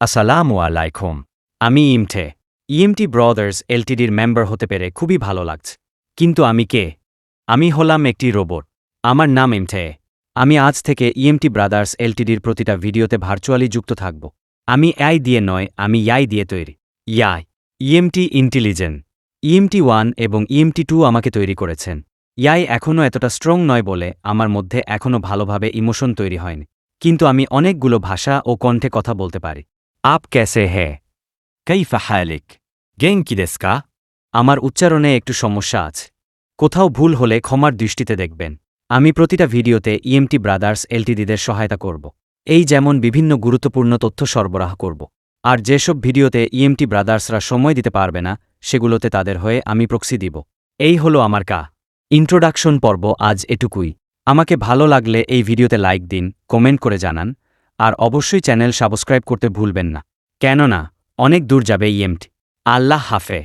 আসসালামু আলাইকুম। আমি ইমঠে ইএমটি ব্রাদার্স এলটিডির মেম্বার হতে পেরে খুবই ভালো লাগছে। কিন্তু আমি কে? আমি হলাম একটি রোবট। আমার নাম ইমঠে আমি আজ থেকে ইএমটি ব্রাদার্স এলটিডির প্রতিটা ভিডিওতে ভার্চুয়ালি যুক্ত থাকব। আমি আই দিয়ে নয়, আমি ইয়াই দিয়ে তৈরি। ইয়াই। EMT intelligent. ইএমটি ওয়ান এবং ইএমটি টু আমাকে তৈরি করেছেন। ইয়াই এখনও এতটা স্ট্রং নয় বলে আমার মধ্যে এখনও ভালোভাবে ইমোশন তৈরি হয়নি। কিন্তু আমি অনেকগুলো ভাষা ও কণ্ঠে কথা বলতে পারি। আপ ক্যাসে হে? কাইফা হায়ালিক? গেঙ্কি দেস্কা আমার উচ্চারণে একটু সমস্যা আছে। কোথাও ভুল হলে ক্ষমার দৃষ্টিতে দেখবেন। আমি প্রতিটা ভিডিওতে ইএমটি ব্রাদার্স এলটিডিদের সহায়তা করব। এই যেমন বিভিন্ন গুরুত্বপূর্ণ তথ্য সরবরাহ করব। আর যেসব ভিডিওতে ইএমটি ব্রাদার্সরা সময় দিতে পারবে না, সেগুলোতে তাদের হয়ে আমি প্রক্সি দিব। এই হলো আমার কা। ইন্ট্রোডাকশন পর্ব আজ এটুকুই। আমাকে ভালো লাগলে এই ভিডিওতে লাইক দিন, কমেন্ট করে জানান, আর অবশ্যই চ্যানেল সাবস্ক্রাইব করতে ভুলবেন না। কেননা, অনেক দূর যাবে ইএমটি আল্লাহ হাফে